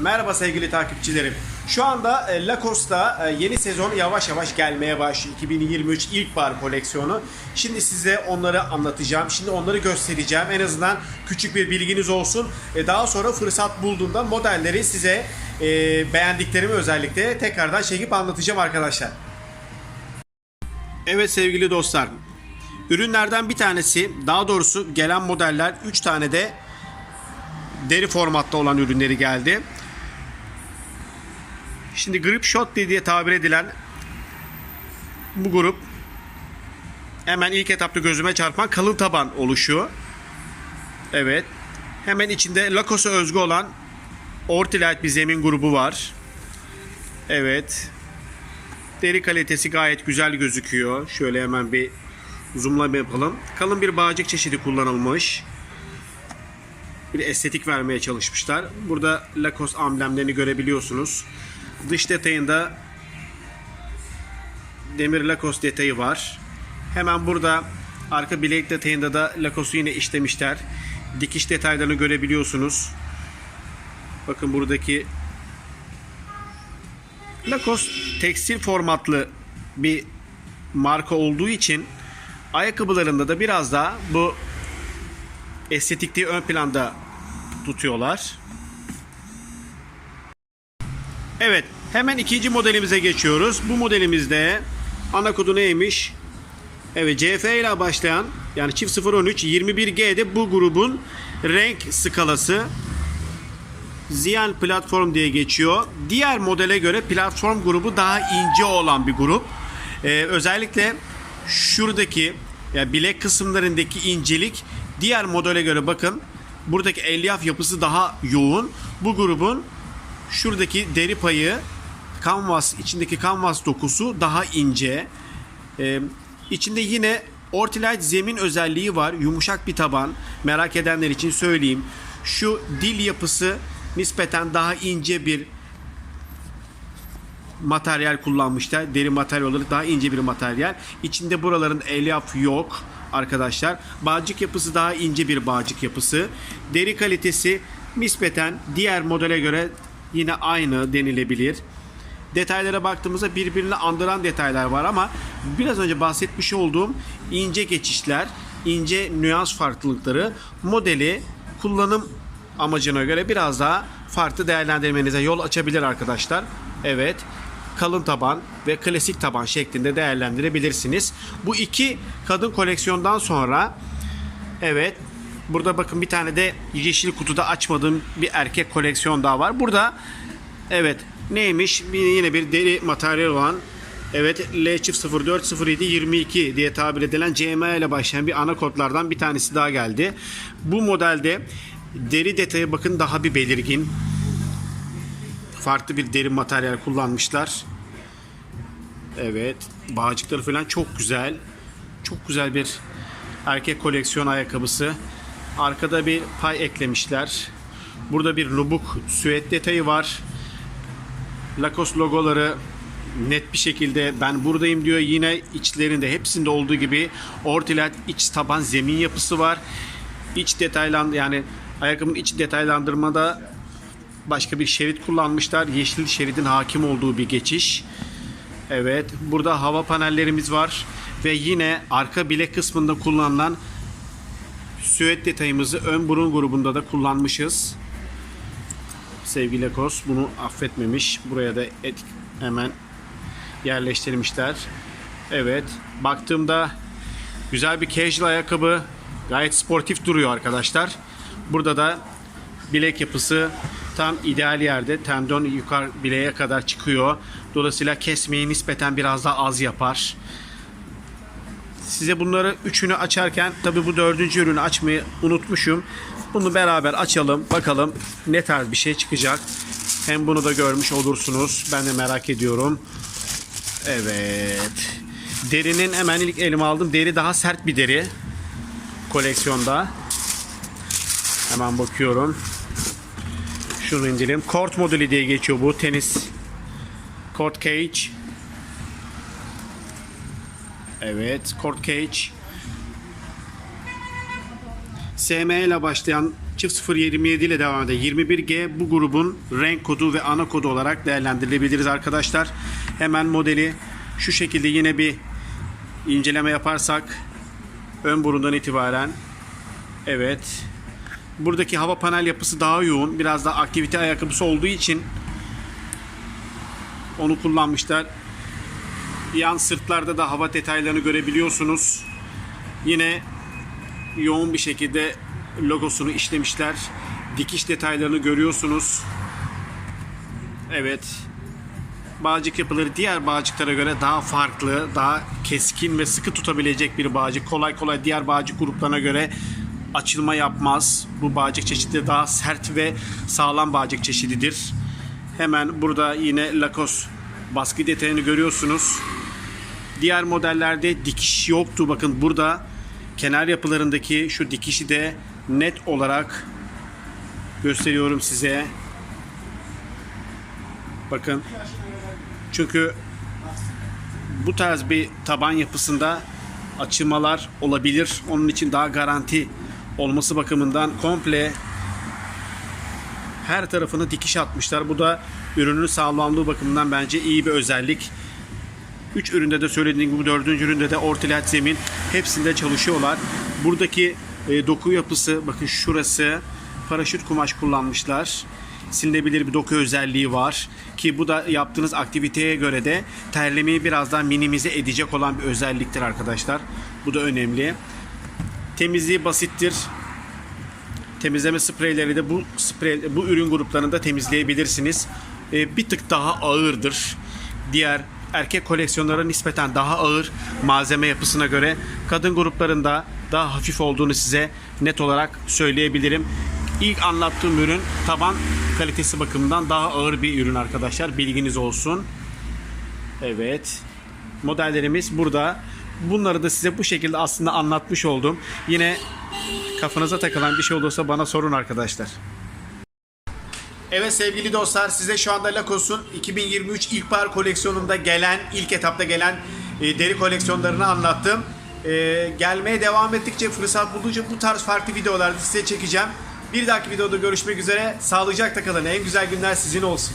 Merhaba sevgili takipçilerim. Şu anda e, Lacoste'da e, yeni sezon yavaş yavaş gelmeye başlıyor. 2023 ilkbahar koleksiyonu. Şimdi size onları anlatacağım. Şimdi onları göstereceğim. En azından küçük bir bilginiz olsun. E, Daha sonra fırsat bulduğumda modelleri size beğendiklerimi özellikle tekrardan çekip anlatacağım arkadaşlar. Evet sevgili dostlar. Ürünlerden bir tanesi, daha doğrusu gelen modeller 3 tane de deri formatta olan ürünleri geldi. Şimdi grip shot diye tabir edilen bu grup hemen ilk etapta gözüme çarpan kalın taban oluşuyor. Evet. Hemen içinde Lacoste özgü olan Ortelight bir zemin grubu var. Evet. Deri kalitesi gayet güzel gözüküyor. Şöyle hemen bir zoomlama yapalım. Kalın bir bağcık çeşidi kullanılmış. Bir estetik vermeye çalışmışlar. Burada Lacoste amblemlerini görebiliyorsunuz. Dış detayında demir Lacoste detayı var. Hemen burada arka bilek detayında da Lacoste'u yine işlemişler. Dikiş detaylarını görebiliyorsunuz. Bakın buradaki Lacoste tekstil formatlı bir marka olduğu için ayakkabılarında da biraz daha bu estetikliği ön planda tutuyorlar. Evet, hemen ikinci modelimize geçiyoruz. Bu modelimizde ana kodu neymiş? Evet, CF ile başlayan yani çift 013 21G'de bu grubun renk skalası Ziyan platform diye geçiyor. Diğer modele göre platform grubu daha ince olan bir grup. Ee, özellikle şuradaki yani bilek kısımlarındaki incelik diğer modele göre bakın buradaki elyaf yapısı daha yoğun. Bu grubun şuradaki deri payı kanvas içindeki kanvas dokusu daha ince. Ee, içinde yine Ortelight zemin özelliği var. Yumuşak bir taban. Merak edenler için söyleyeyim. Şu dil yapısı nispeten daha ince bir materyal kullanmışlar. Deri materyal olarak daha ince bir materyal. İçinde buraların elyaf yok arkadaşlar. Bağcık yapısı daha ince bir bağcık yapısı. Deri kalitesi nispeten diğer modele göre yine aynı denilebilir. Detaylara baktığımızda birbirini andıran detaylar var ama biraz önce bahsetmiş olduğum ince geçişler, ince nüans farklılıkları modeli kullanım amacına göre biraz daha farklı değerlendirmenize yol açabilir arkadaşlar. Evet kalın taban ve klasik taban şeklinde değerlendirebilirsiniz. Bu iki kadın koleksiyondan sonra evet burada bakın bir tane de yeşil kutuda açmadığım bir erkek koleksiyon daha var. Burada evet neymiş yine bir deri materyal olan Evet L çift 04 07 22 diye tabir edilen CMA ile başlayan bir ana kodlardan bir tanesi daha geldi. Bu modelde deri detayı bakın daha bir belirgin. Farklı bir deri materyal kullanmışlar. Evet. Bağcıkları falan çok güzel. Çok güzel bir erkek koleksiyon ayakkabısı. Arkada bir pay eklemişler. Burada bir lubuk süet detayı var. Lacoste logoları net bir şekilde ben buradayım diyor. Yine içlerinde hepsinde olduğu gibi ortilat iç taban zemin yapısı var. İç detaylan yani ayakkabının iç detaylandırmada başka bir şerit kullanmışlar. Yeşil şeridin hakim olduğu bir geçiş. Evet, burada hava panellerimiz var ve yine arka bilek kısmında kullanılan süet detayımızı ön burun grubunda da kullanmışız. Sevgili Lekos bunu affetmemiş. Buraya da et hemen yerleştirmişler. Evet, baktığımda güzel bir casual ayakkabı. Gayet sportif duruyor arkadaşlar. Burada da bilek yapısı tam ideal yerde. Tendon yukarı bileğe kadar çıkıyor. Dolayısıyla kesmeyi nispeten biraz daha az yapar. Size bunları üçünü açarken tabi bu dördüncü ürünü açmayı unutmuşum. Bunu beraber açalım. Bakalım ne tarz bir şey çıkacak. Hem bunu da görmüş olursunuz. Ben de merak ediyorum. Evet. Derinin hemen ilk elime aldım. Deri daha sert bir deri. Koleksiyonda. Hemen bakıyorum. Şunu indirelim. Court modeli diye geçiyor bu. Tenis. Court cage. Evet. Court cage. SM ile başlayan çift 027 ile devam eden 21G bu grubun renk kodu ve ana kodu olarak değerlendirilebiliriz arkadaşlar. Hemen modeli şu şekilde yine bir inceleme yaparsak ön burundan itibaren evet buradaki hava panel yapısı daha yoğun biraz da aktivite ayakkabısı olduğu için onu kullanmışlar yan sırtlarda da hava detaylarını görebiliyorsunuz yine yoğun bir şekilde logosunu işlemişler dikiş detaylarını görüyorsunuz evet bağcık yapıları diğer bağcıklara göre daha farklı, daha keskin ve sıkı tutabilecek bir bağcık. Kolay kolay diğer bağcık gruplarına göre açılma yapmaz. Bu bağcık çeşidi daha sert ve sağlam bağcık çeşididir. Hemen burada yine Lacoste baskı detayını görüyorsunuz. Diğer modellerde dikiş yoktu. Bakın burada kenar yapılarındaki şu dikişi de net olarak gösteriyorum size. Bakın çünkü bu tarz bir taban yapısında açılmalar olabilir. Onun için daha garanti olması bakımından komple her tarafını dikiş atmışlar. Bu da ürünün sağlamlığı bakımından bence iyi bir özellik. 3 üründe de söylediğim gibi 4. üründe de ortilat zemin hepsinde çalışıyorlar. Buradaki e, doku yapısı bakın şurası paraşüt kumaş kullanmışlar. Silinebilir bir doku özelliği var ki bu da yaptığınız aktiviteye göre de terlemeyi biraz daha minimize edecek olan bir özelliktir arkadaşlar. Bu da önemli. Temizliği basittir. Temizleme spreyleri de bu sprey bu ürün gruplarında temizleyebilirsiniz. E, bir tık daha ağırdır. Diğer erkek koleksiyonlara nispeten daha ağır malzeme yapısına göre kadın gruplarında daha hafif olduğunu size net olarak söyleyebilirim. İlk anlattığım ürün taban kalitesi bakımından daha ağır bir ürün arkadaşlar. Bilginiz olsun. Evet. Modellerimiz burada. Bunları da size bu şekilde aslında anlatmış oldum. Yine kafanıza takılan bir şey olursa bana sorun arkadaşlar. Evet sevgili dostlar size şu anda Lacoste'un 2023 ilkbahar koleksiyonunda gelen, ilk etapta gelen e, deri koleksiyonlarını anlattım. E, gelmeye devam ettikçe fırsat buldukça bu tarz farklı videolarda size çekeceğim. Bir dahaki videoda görüşmek üzere. Sağlıcakla kalın. En güzel günler sizin olsun.